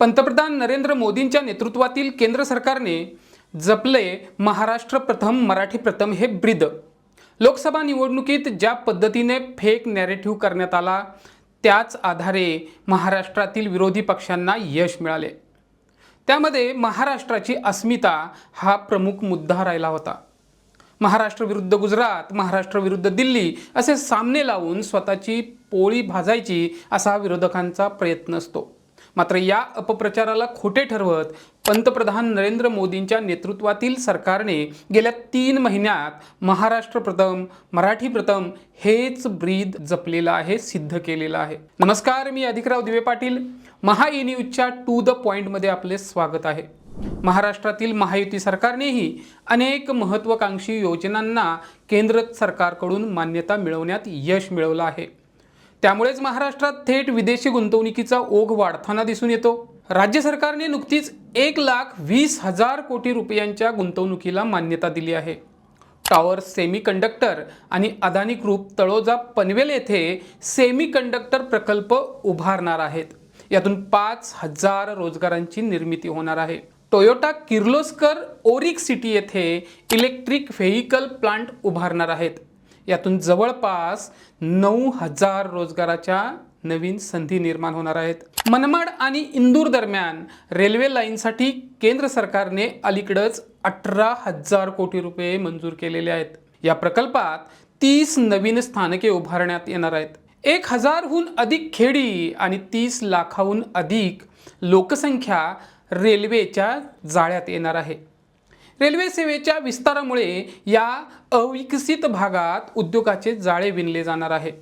पंतप्रधान नरेंद्र मोदींच्या नेतृत्वातील केंद्र सरकारने जपले महाराष्ट्र प्रथम मराठी प्रथम हे ब्रीद. लोकसभा निवडणुकीत ज्या पद्धतीने फेक नॅरेटिव्ह करण्यात आला त्याच आधारे महाराष्ट्रातील विरोधी पक्षांना यश मिळाले. त्यामध्ये महाराष्ट्राची अस्मिता हा प्रमुख मुद्दा राहिला होता. महाराष्ट्र विरुद्ध गुजरात महाराष्ट्र विरुद्ध दिल्ली असे सामने लावून स्वतःची पोळी भाजायची असा विरोधकांचा प्रयत्न असतो. मात्र या अपप्रचाराला खोटे ठरवत पंतप्रधान नरेंद्र मोदींच्या नेतृत्वातील सरकारने गेल्या तीन महिन्यात महाराष्ट्र प्रथम मराठी प्रथम हेच ब्रीद जपलेलं आहे सिद्ध केलेलं आहे. नमस्कार मी अधिकराव दिवे पाटील. महा ई न्यूजच्या टू द पॉईंटमध्ये आपले स्वागत आहे. महाराष्ट्रातील महायुती सरकारनेही अनेक महत्त्वाकांक्षी योजनांना केंद्र सरकारकडून मान्यता मिळवण्यात यश मिळवलं आहे. त्यामुळेच महाराष्ट्रात थेट विदेशी गुंतवणुकीचा ओघ वाढताना दिसून येतो. राज्य सरकारने नुकतीच एक लाख वीस हजार कोटी रुपयांच्या गुंतवणुकीला मान्यता दिली आहे. टॉवर सेमी कंडक्टर आणि अदानी ग्रुप तळोजा पनवेल येथे सेमी कंडक्टर प्रकल्प उभारणार आहेत. यातून पाच हजार रोजगारांची निर्मिती होणार आहे. टोयोटा किर्लोस्कर ओरिक सिटी येथे इलेक्ट्रिक व्हेकल प्लांट उभारणार आहेत. यातून जवळपास नऊ हजार रोजगाराच्या नवीन संधी निर्माण होणार आहेत. मनमाड आणि इंदूर दरम्यान रेल्वे लाईनसाठी केंद्र सरकारने अलीकडंच अठरा हजार कोटी रुपये मंजूर केलेले आहेत. या प्रकल्पात तीस नवीन स्थानके उभारण्यात येणार आहेत. एक हजारहून अधिक खेडी आणि तीस लाखाहून अधिक लोकसंख्या रेल्वेच्या जाळ्यात येणार आहे. रेल्वे सेवेच्या विस्तारामुळे या अविकसित भागात उद्योगाचे जाळे विणले जाणार आहे.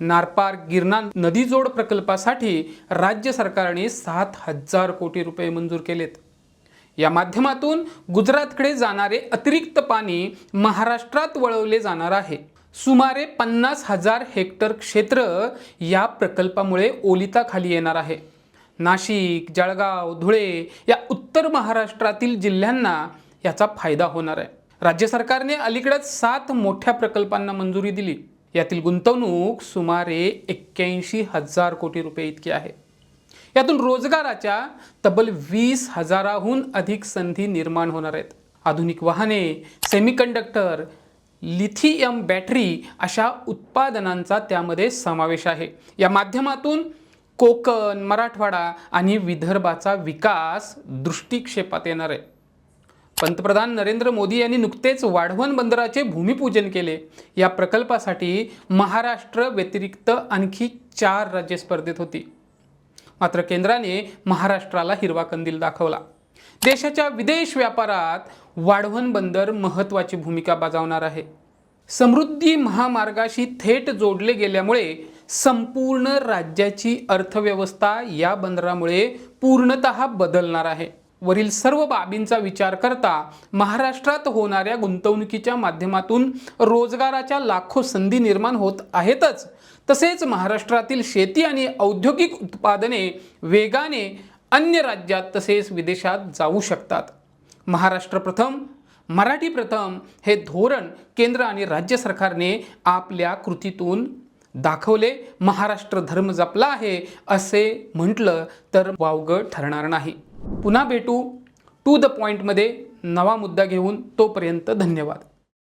नारपार गिरणा नदीजोड प्रकल्पासाठी राज्य सरकारने सात हजार कोटी रुपये मंजूर केलेत. या माध्यमातून गुजरातकडे जाणारे अतिरिक्त पाणी महाराष्ट्रात वळवले जाणार आहे. सुमारे पन्नास हजार हेक्टर क्षेत्र या प्रकल्पामुळे ओलिताखाली येणार आहे. नाशिक जळगाव धुळे या उत्तर महाराष्ट्रातील जिल्ह्यांना याचा फायदा होणार आहे. राज्य सरकारने अलीकडेच सात मोठ्या प्रकल्पांना मंजुरी दिली. यातील गुंतवणूक सुमारे एक्क्याऐंशी हजार कोटी रुपये इतकी आहे. यातून रोजगाराच्या तब्बल वीस हजाराहून अधिक संधी निर्माण होणार आहेत. आधुनिक वाहने सेमीकंडक्टर लिथियम बॅटरी अशा उत्पादनांचा त्यामध्ये समावेश आहे. या माध्यमातून कोकण मराठवाडा आणि विदर्भाचा विकास दृष्टिक्षेपात येणार आहे. पंतप्रधान नरेंद्र मोदी यांनी नुकतेच वाढवण बंदराचे भूमिपूजन केले. या प्रकल्पासाठी महाराष्ट्र व्यतिरिक्त आणखी चार राज्य स्पर्धेत होती. मात्र केंद्राने महाराष्ट्राला हिरवा कंदील दाखवला. देशाच्या विदेश व्यापारात वाढवण बंदर महत्त्वाची भूमिका बजावणार आहे. समृद्धी महामार्गाशी थेट जोडले गेल्यामुळे संपूर्ण राज्याची अर्थव्यवस्था या बंदरामुळे पूर्णतः बदलणार आहे. वरील सर्व बाबींचा विचार करता महाराष्ट्रात होणाऱ्या गुंतवणुकीच्या माध्यमातून रोजगाराच्या लाखो संधी निर्माण होत आहेतच. तसेच महाराष्ट्रातील शेती आणि औद्योगिक उत्पादने वेगाने अन्य राज्यात तसेच विदेशात जाऊ शकतात. महाराष्ट्र प्रथम मराठी प्रथम हे धोरण केंद्र आणि राज्य सरकारने आपल्या कृतीतून दाखवले महाराष्ट्र धर्म जपला आहे असे म्हटलं तर वावगं ठरणार नाही. पुन्हा भेटू. टू द पॉईंटमध्ये नवा मुद्दा घेऊन तोपर्यंत धन्यवाद.